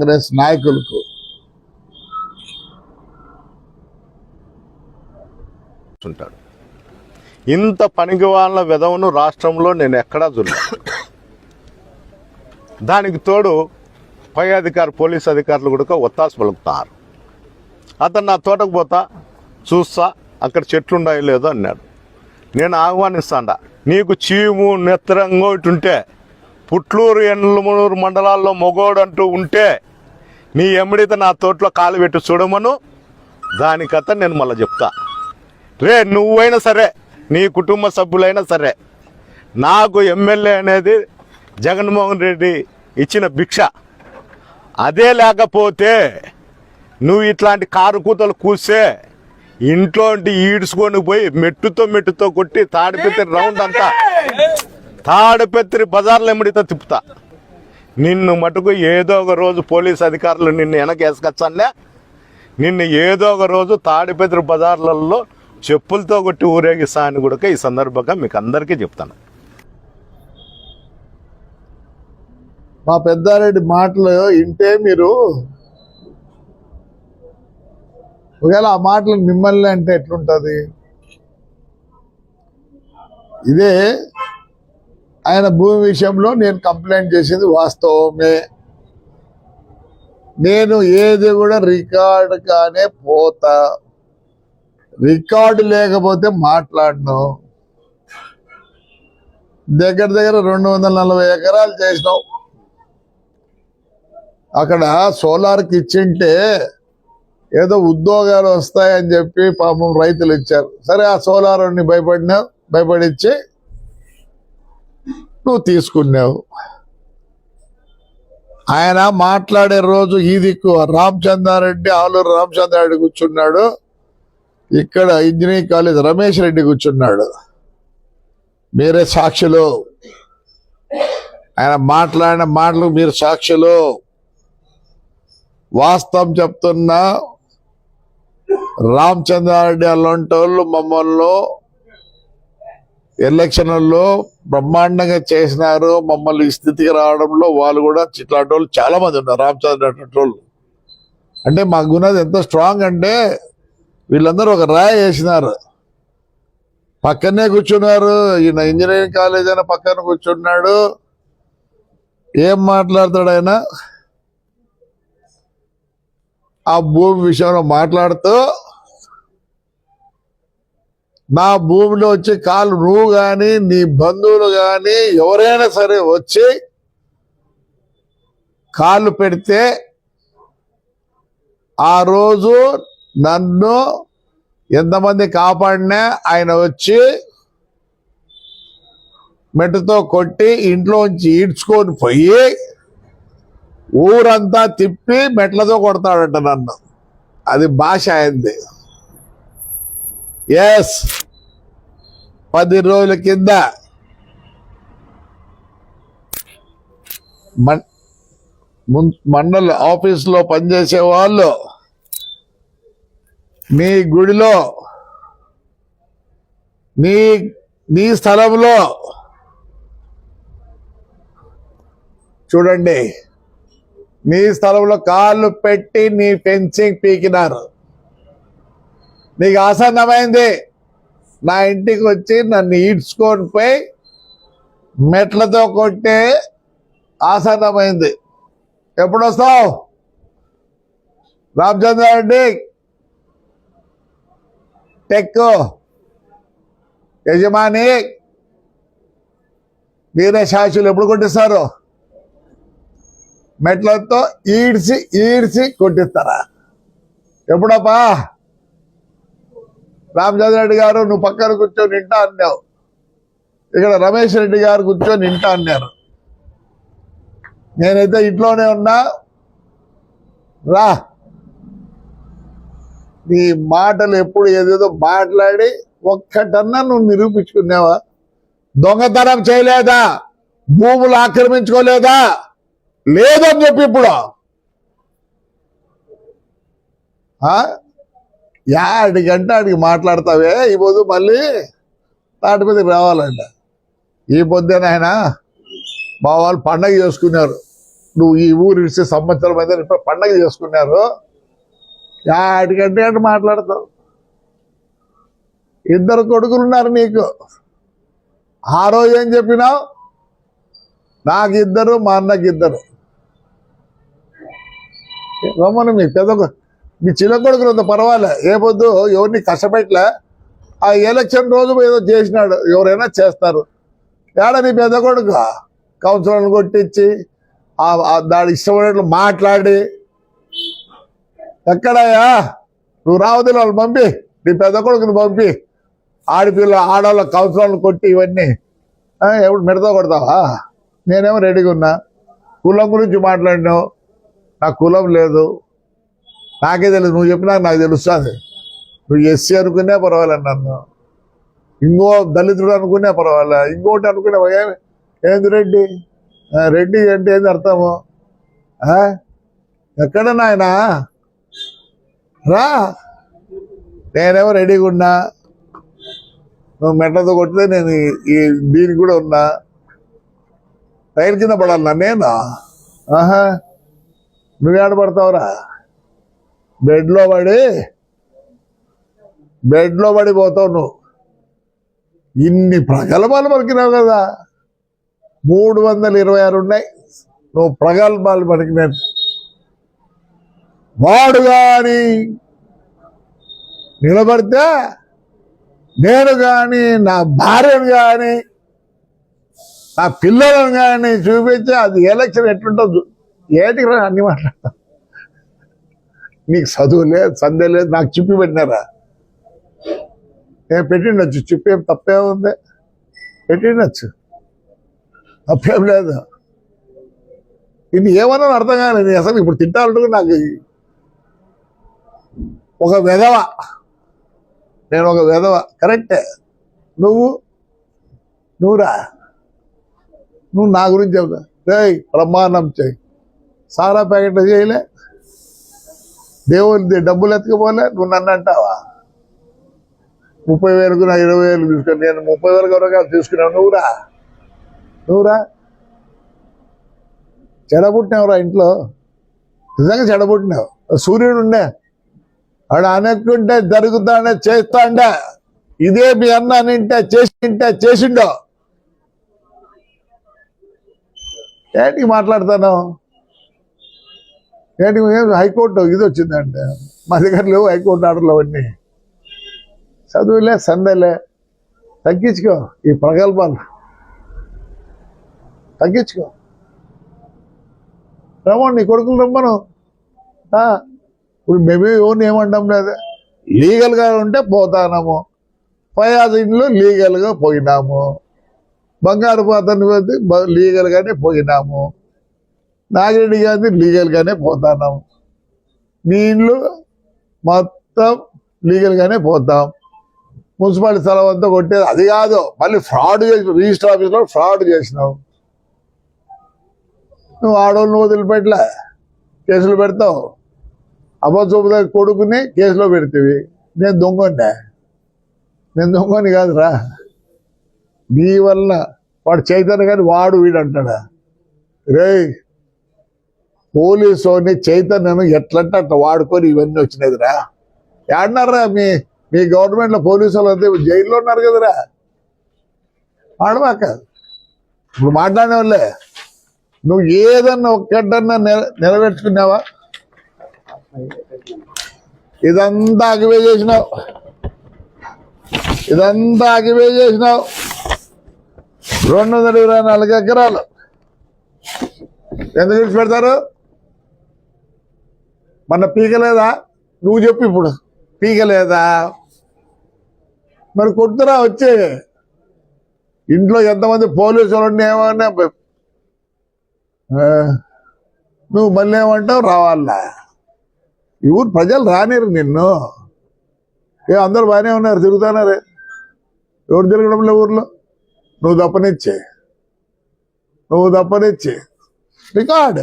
కాంగ్రెస్ నాయకులకు. ఉంటాడు. ఇంత పనికివాళ్ళ విధవను రాష్ట్రంలో నేను ఎక్కడా చూడలేదు. దానికి తోడు పై అధికారి పోలీస్ అధికారులు కూడా ఒత్తాసు పలుకుతారు. అతను నా తోటకు పోతా చూస్తా అక్కడ చెట్లు ఉన్నాయో లేదో అన్నాడు. నేను ఆహ్వానిస్తాండా నీకు చీము నెత్తరంగో ఇటు ఉంటే పుట్లూరు ఎండ్లమూరు మండలాల్లో మొగోడు అంటూ ఉంటే నీ ఎమ్మడితే నా తోటలో కాలు పెట్టి చూడమను. దానికత నేను మళ్ళీ చెప్తా. రే నువ్వైనా సరే నీ కుటుంబ సభ్యులైనా సరే నాకు ఎమ్మెల్యే అనేది జగన్మోహన్ రెడ్డి ఇచ్చిన భిక్ష. అదే లేకపోతే నువ్వు ఇట్లాంటి కారు కూతలు కూస్తే ఇంట్లో ఈడ్చుకొని పోయి మెట్టుతో మెట్టుతో కొట్టి తాడిపెత్తి రౌండ్ అంతా. తాడిపెత్తి బజార్లో ఎమ్మడితో తిప్పుతా. నిన్ను మటుకు ఏదో ఒక రోజు పోలీస్ అధికారులు నిన్ను వెనకేసుకొచ్చానే నిన్ను ఏదో ఒక రోజు తాడిపెదురు బజార్లలో చెప్పులతో కొట్టి ఊరేగిస్తా అని కూడా ఈ సందర్భంగా మీకు అందరికీ చెప్తాను. మా పెద్దారెడ్డి మాటలు వింటే మీరు ఒకవేళ ఆ మాటలు మిమ్మల్ని అంటే ఎట్లుంటుంది? ఇదే ఆయన భూమి విషయంలో నేను కంప్లైంట్ చేసింది వాస్తవమే. నేను ఏది కూడా రికార్డు కానే పోతా. రికార్డు లేకపోతే మాట్లాడను. దగ్గర దగ్గర రెండు వందల నలభై ఎకరాలు చేసినావు అక్కడ సోలార్కి ఇచ్చింటే ఏదో ఉద్యోగాలు వస్తాయని చెప్పి పాపం రైతులు ఇచ్చారు. సరే ఆ సోలార్ని భయపడినా భయపడిచ్చి నువ్వు తీసుకున్నావు. ఆయన మాట్లాడే రోజు ఈ దిక్కు రామచంద్రారెడ్డి ఆలూరు రామచంద్రారెడ్డి కూర్చున్నాడు. ఇక్కడ ఇంజనీరింగ్ కాలేజ్ రమేష్ రెడ్డి కూర్చున్నాడు. మీరే సాక్షులు. ఆయన మాట్లాడిన మాటలు మీరు సాక్షులు. వాస్తవం చెప్తున్నా రామచంద్రారెడ్డి అలాంటి వాళ్ళు మమ్మల్ని ఎలక్షన్లలో బ్రహ్మాండంగా చేసినారు మమ్మల్ని ఈ స్థితికి రావడంలో వాళ్ళు కూడా ఇట్లాంటి వాళ్ళు చాలా మంది ఉన్నారు రామచంద్ర వాళ్ళు. అంటే మా గుణది ఎంత స్ట్రాంగ్ అంటే వీళ్ళందరూ ఒక రాయ వేసినారు. పక్కనే కూర్చున్నారు ఈయన ఇంజనీరింగ్ కాలేజ్ అయినా పక్కన కూర్చున్నాడు. ఏం మాట్లాడతాడు ఆయన? ఆ భూమి విషయంలో మాట్లాడుతూ నా భూమిలో వచ్చి కాలు నువ్వు కానీ నీ బంధువులు కానీ ఎవరైనా సరే వచ్చి కాళ్ళు పెడితే ఆ రోజు నన్ను ఎంతమంది కాపాడినా ఆయన వచ్చి మెట్టుతో కొట్టి ఇంట్లోంచి ఈడ్చుకొని పోయి ఊరంతా తిప్పి మెట్లతో కొడతాడట నన్ను. అది భాష అయింది. ఎస్ పది రోజుల కింద. మన్- మండల ఆఫీస్లో పనిచేసే వాళ్ళు మీ గుడిలో నీ నీ స్థలంలో చూడండి. నీ స్థలంలో కాళ్ళు పెట్టి నీ ఫెన్సింగ్ పీకినారు. నీకు ఆసన్నమైంది. నా ఇంటికి వచ్చి నన్ను ఈడ్చుకొని పోయి మెట్లతో కొట్టే ఆసన్నమైంది. ఎప్పుడు వస్తావు? రామచంద్రారెడ్డి టెక్ యజమాని మీరే సాక్షులు ఎప్పుడు కొట్టిస్తారు? మెట్లతో ఈడ్చి ఈడ్చి కొట్టిస్తారా? ఎప్పుడప్పా? రామచంద్ర రెడ్డి గారు నువ్వు పక్కన కూర్చొని ఇంటా అన్నావు. ఇక్కడ రమేష్ రెడ్డి గారు కూర్చొని ఇంటా అన్నారు. నేనైతే ఇంట్లోనే ఉన్నా. రా. నీ మాటలు ఎప్పుడు ఏదేదో మాట్లాడి ఒక్కటన్నా నువ్వు నిరూపించుకున్నావా? దొంగతనం చేయలేదా? భూములు ఆక్రమించుకోలేదా? లేదని చెప్పి ఇప్పుడు. ఆ? యాడి గంట ఆడికి మాట్లాడతావే? ఈ పొద్దు మళ్ళీ తాటి మీదకి రావాలంట. ఈ పొద్దున ఆయన మా వాళ్ళు పండగ చేసుకున్నారు. నువ్వు ఈ ఊరు ఇస్తే సంవత్సరం అయితే ఇప్పుడు పండగ చేసుకున్నారు. యాటికంటే అటు మాట్లాడతావు. ఇద్దరు కొడుకులు ఉన్నారు నీకు. ఆ రోజు ఏం చెప్పినావు? నాకు ఇద్దరు మా అన్నకి ఇద్దరు రమ్మను మీ పెద్ద మీ చిన్న కొడుకులు అంత పర్వాలే. ఏ పొద్దు ఎవరిని కష్టపెట్టలే. ఆ ఎలక్షన్ రోజు ఏదో చేసినాడు. ఎవరైనా చేస్తారు. ఏడ నీ పెద్ద కొడుకు? కౌన్సిలర్ని కొట్టించి ఆ- ఇష్టమైనట్లు మాట్లాడి. ఎక్కడయ్యా? నువ్వు రావద్దు వాళ్ళు పంపి. నీ పెద్ద కొడుకుని పంపి. ఆడపిల్ల ఆడవాళ్ళ కౌన్సిలర్లు కొట్టి ఇవన్నీ. ఎప్పుడు మిడతా కొడతావా? నేనేమో రెడీగా ఉన్నా. కులం గురించి మాట్లాడినావు. నాకు కులం లేదు. నాకే తెలియదు నువ్వు చెప్పినా నాకు తెలుస్తుంది నువ్వు ఎస్సీ అనుకునే పర్వాలే నన్ను. ఇంకో దళితుడు అనుకునే పర్వాలే ఇంకోటి అనుకునే ఏంది రెడ్డి? రెడ్డి అంటే ఏంది అర్థము? ఎక్కడ నాయనా? రా. నేనేమో రెడీగా ఉన్నా. నువ్వు మెట్లతో కొట్టితే నేను ఈ- దీనికి కూడా ఉన్నా. టైర్ కింద పడాలన్నా నేను ఆహా. నువ్వేడ పడతావురా బెడ్లో పడి బెడ్లో పడిపోతావు నువ్వు. ఇన్ని ప్రగల్భాలు పలికినావు కదా. మూడు వందల ఇరవై ఆరు ఉన్నాయి. నువ్వు ప్రగల్భాలు పలికినాను వాడు కానీ నిలబడితే నేను కానీ నా భార్యను కానీ నా పిల్లలను కానీ చూపించి అది ఎలక్షన్ ఎట్లుంటుందో ఏటికి రా అన్ని మాట్లాడతాను నీకు చదువు లేదు సందే లేదు నాకు చిప్పి పెట్టినారా? నేను పెట్టిండొచ్చు చెప్పేం తప్పే ఉంది. పెట్టిండొచ్చు. తప్పేం లేదు. ఇది ఏమన్నా అర్థం కాలేదు అసలు ఇప్పుడు తింటానంటే నాకు ఒక వెధవ. నేను ఒక వెధవ కరెక్టే. నువ్వు నువ్వురా. నువ్వు నా గురించి చెప్తా. రే ప్రమాణం చేయి. సారా ప్యాకెట్ చేయలే? దేవుడి డబ్బులు ఎత్తుకుపోలే నువ్వు నన్ను అంటావా? ముప్పై వేలకు నా ఇరవై వేలు తీసుకొని నేను ముప్పై వేలకు వరకు తీసుకున్నావు నువ్వురా? నువ్వురా? చెడబుట్టినావురా ఇంట్లో? నిజంగా చెడబుట్టినావు. సూర్యుడు ఉండే. ఆడ అనుకుంటే జరుగుతాడే చేస్తాండే. ఇదే మీ అన్న నింటే చేసింటే చేసిండో. ఏంటి మాట్లాడతాను ఏంటి ఏం హైకోర్టు ఇది వచ్చిందంటే మా దగ్గర లేవు హైకోర్టు ఆర్డర్లు అవన్నీ. చదువులే సందేలే. తగ్గించుకో ఈ ప్రగల్భాలు. తగ్గించుకో. రమ్మను నీ కొడుకులు రమ్మను. ఇప్పుడు మేమే ఎవరిని ఏమంటాం లేదు? లీగల్గా ఉంటే పోతానము. ఫయాజ్ ఇంట్లో లీగల్గా పోయినాము. బంగారు పాత్రని పోతే లీగల్గానే పోయినాము. నాగిరెడ్డి గారిది లీగల్గానే పోతున్నాం. మీ ఇండ్లు మొత్తం లీగల్గానే పోతాం. మున్సిపాలిటీ స్థలం అంతా కొట్టేది అది కాదు. మళ్ళీ ఫ్రాడ్ చేసి రిజిస్టర్ ఆఫీస్లో ఫ్రాడ్ చేసినావు నువ్వు ఆడవాళ్ళని వదిలిపెట్టలే. కేసులు పెడతావు. అబద్ధ కొడుకుని కేసులో పెడతావి. నేను దొంగనే. నేను దొంగని కాదురా. నీ వల్ల వాడు చైతన్య కానీ వాడు వీడు అంటాడా రేయ్ పోలీసు చైతన్యను ఎట్లంటే అట్లా వాడుకొని ఇవన్నీ వచ్చినదిరా ఏడన్నారా మీ మీ గవర్నమెంట్లో పోలీసు వాళ్ళు అంతే జైల్లో ఉన్నారు కదరా? ఆడమాక ఇప్పుడు మాట్లాడే వాళ్ళే నువ్వు ఏదన్నా ఒక్కడన్నా నెరవేర్చుకున్నావా? ఇదంతా అగివే చేసినావు. ఇదంతా అగివే చేసినావు. రెండు వందల ఇరవై నాలుగు ఎకరాలు. ఎందుకు విడిచి పెడతారు మన పీకలేదా? నువ్వు చెప్పు ఇప్పుడు. పీకలేదా? మరి కొడుతురా వచ్చే. ఇంట్లో ఎంతమంది పోలీసులు ఉండి నువ్వు మళ్ళీ ఏమంటావు? రావాలా? ఈ ఊరు ప్రజలు రానిరు నిన్ను. ఏ అందరు బాగానే ఉన్నారు తిరుగుతున్నారే. ఎవరు తిరగడంలో ఊర్లో? నువ్వు తప్పనిచ్చే నువ్వు తప్పనిచ్చే రికార్డ్.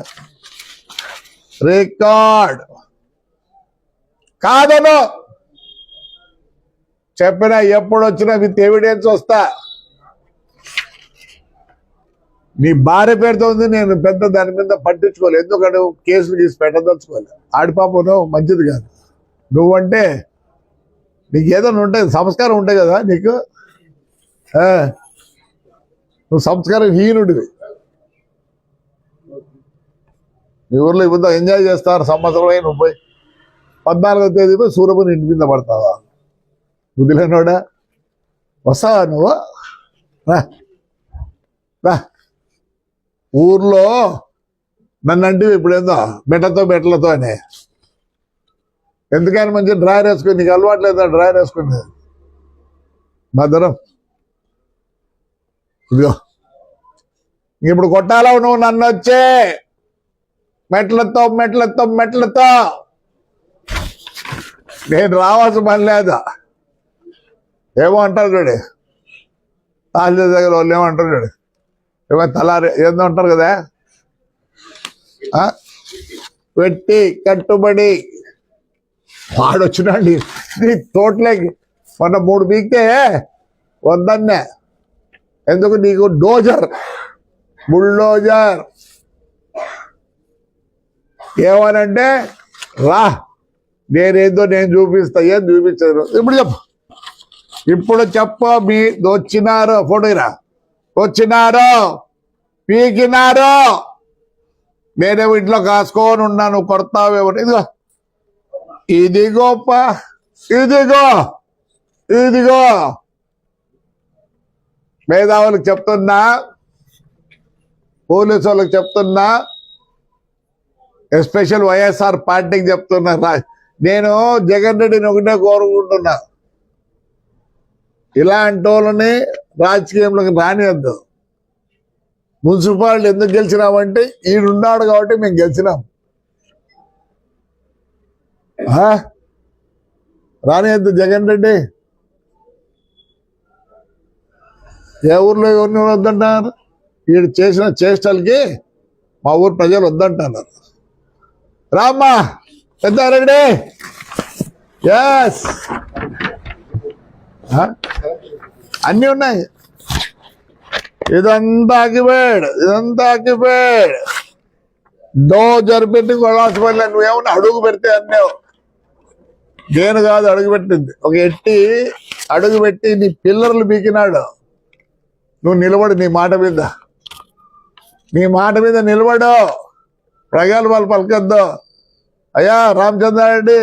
రికార్డ్. కాదను. చెప్పినా ఎప్పుడు వచ్చినా విత్ ఎవిడెన్స్ వస్తా నీ భార్య పేరుతో ఉంది నేను పెద్ద దాని మీద పట్టించుకోలేదు. ఎందుకంటే కేసులు తీసి పెట్టదలుచుకోలేదు. ఆడిపాపను మంచిది కాదు. నువ్వంటే నీకు ఏదైనా ఉంటుంది సంస్కారం ఉంటాయి కదా నీకు? నువ్వు సంస్కారం హీనుడివి. మీ ఊర్లో ఇప్పుడు ఎంజాయ్ చేస్తారు సంవత్సరం అయిన పోయి. పద్నాలుగో తేదీ పోయి సూర్యపుని ఇంటి మీద పడతావా? బుద్ధిలేనోడా వస్తావా నువ్వు. రా. ఊర్లో నన్ను అంటే ఇప్పుడేందో? బెట్టతో బెట్టలతో అని. ఎందుకని మంచి డ్రాయర్ వేసుకుని నీకు అలవాటు లేదా డ్రాయర్ వేసుకుని. భద్రం. ఇదిగో. ఇప్పుడు కొట్టాలా నువ్వు నన్ను వచ్చే. మెట్లతో మెట్లతో మెట్లతో. నేను రావాల్సిన పని లేదా? ఏమో అంటారు చూడు. తాజా దగ్గర వాళ్ళు ఏమంటారు చూడు. ఏమో తలారి ఏందో అంటారు కదా? ఆ? పెట్టి కట్టుబడి. వాడొచ్చినాడు నీ తోటలోకి. మొన్న మూడు బీక్తే వద్దన్నే. ఎందుకు నీకు డోజర్? బుల్డోజర్. ఏమనంటే రా. నేనేందో నేను చూపిస్తా ఏం చూపించదు ఇప్పుడు చెప్పు. ఇప్పుడు చెప్పు మీ వచ్చినారో ఫోటో వచ్చినారో వచ్చినారు పీకినారు. నేనేమో ఇంట్లో కాసుకొని ఉన్నాను కొడతావేమో. ఇదిగో. ఇదిగోప్ప ఇదిగో. ఇదిగో. మేధావులకు చెప్తున్నా పోలీసు వాళ్ళకి చెప్తున్నా ఎస్పెషల్ వైఎస్ఆర్ పార్టీకి చెప్తున్నా నేను జగన్ రెడ్డిని ఒకటే కోరుకుంటున్నా. ఇలాంటి వాళ్ళని రాజకీయంలోకి రానివద్దు మున్సిపాలిటీ ఎందుకు గెలిచినామంటే ఈడున్నాడు కాబట్టి మేము గెలిచినాం. రానివద్దు జగన్ రెడ్డి. ఏ ఊర్లో ఎవరిని వద్దంటున్నారు వీడు చేసిన చేష్టలకి మా ఊరు ప్రజలు వద్దంటున్నారు. రామ్మా! పెద్దారెడ్డి ఎస్ అన్నీ ఉన్నాయి. ఇదంతా ఆకిపోయాడు ఇదంతా ఆకిపోయాడు డో జరిపెట్టి కొడాల్సిపోయిన నువ్వేమన్నా అడుగు పెడితే అన్నావు. నేను కాదు అడుగు పెట్టింది. ఒక ఎట్టి అడుగు పెట్టి నీ పిల్లర్లు బీకినాడు నువ్వు నిలబడు నీ మాట మీద. నీ మాట మీద నిలబడు. ప్రగల్భాలు పలకద్దు. అయ్యా రామచంద్రారెడ్డి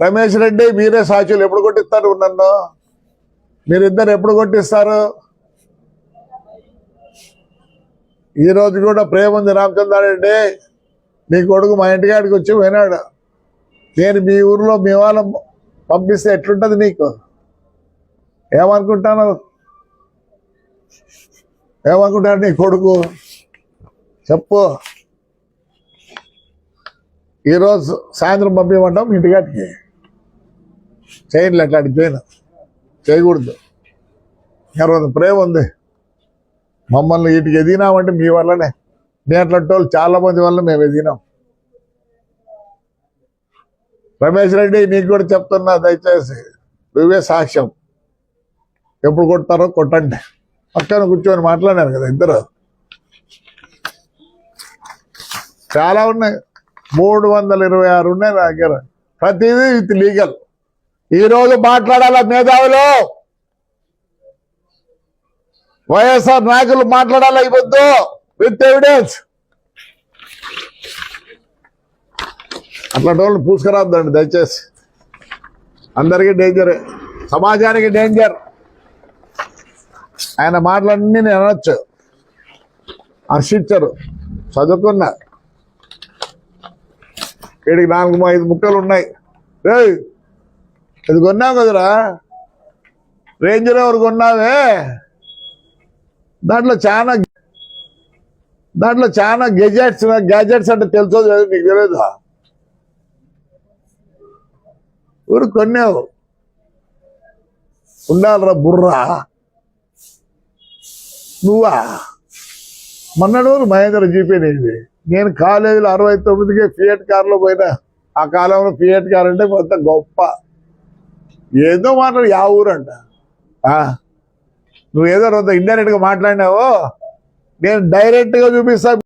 రమేష్ రెడ్డి మీరే సాక్షులు. ఎప్పుడు కొట్టిస్తారు నన్ను? మీరిద్దరు ఎప్పుడు కొట్టిస్తారు? ఈ రోజు కూడా ప్రేమ ఉంది రామచంద్రారెడ్డి నీ కొడుకు మా ఇంటికాడికి వచ్చి పోయినాడు. నేను మీ ఊర్లో మీ వాళ్ళ పంపిస్తే ఎట్లుంటుంది నీకు? ఏమనుకుంటాను? ఏమనుకుంటాడు నీ కొడుకు? చెప్పు. ఈరోజు సాయంత్రం పంపించమంటాం ఇంటికాటికి చేయండి అట్లాంటి చేయను చేయకూడదు. తర్వాత ప్రేమ ఉంది. మమ్మల్ని వీటికి ఎదిగినామంటే మీ వల్లనే. మీ అట్లాంటి వాళ్ళు చాలా మంది వల్ల మేము ఎదిగినాం. రమేష్ రెడ్డి నీకు కూడా చెప్తున్నా దయచేసి. నువ్వే సాక్ష్యం. ఎప్పుడు కొడతారో కొట్టండి. పక్కన కూర్చొని మాట్లాడారు కదా ఇద్దరు. చాలా ఉన్నాయి. మూడు వందల ఇరవై ఆరు ఉన్నాయి నా దగ్గర. ప్రతిదీ విత్ లీగల్. ఈ రోజు మేధావులు? వైఎస్ఆర్ నాయకులు మాట్లాడాలా ఇవ్వద్దు విత్ ఎవిడెన్స్. అట్లాంటి వాళ్ళు పూసుకురాద్దండి దయచేసి. అందరికీ డేంజరే. సమాజానికి డేంజర్. ఆయన మాటలన్నీ నేను అనొచ్చు. హర్షించరు చదువుకున్నా. వీడికి నాలుగు ఐదు ముక్కలు ఉన్నాయి. రే ఇది కొన్నావు కదరా? రేంజ్ రోవర్ కొన్నావే? దాంట్లో చాలా దాంట్లో చాలా గెజెట్స్ గ్యాజెట్స్ అంటే తెలుసో లేదు నీకు తెలియదు ఊరు కొన్నావు? ఉండాలరా బుర్రా. నువ్వా? మన్నడూరు మహేంద్ర జీపీ నీది నేను కాలేజీలో అరవై తొమ్మిదికి ఫియట్ కార్లో పోయినా ఆ కాలంలో ఫియట్ కార్ అంటే కొంత గొప్ప. ఏదో మాట్లాడు యా ఊరంట. ఆ, నువ్వు ఏదో ఇండైరెక్ట్గా మాట్లాడినావో నేను డైరెక్ట్గా చూపిస్తా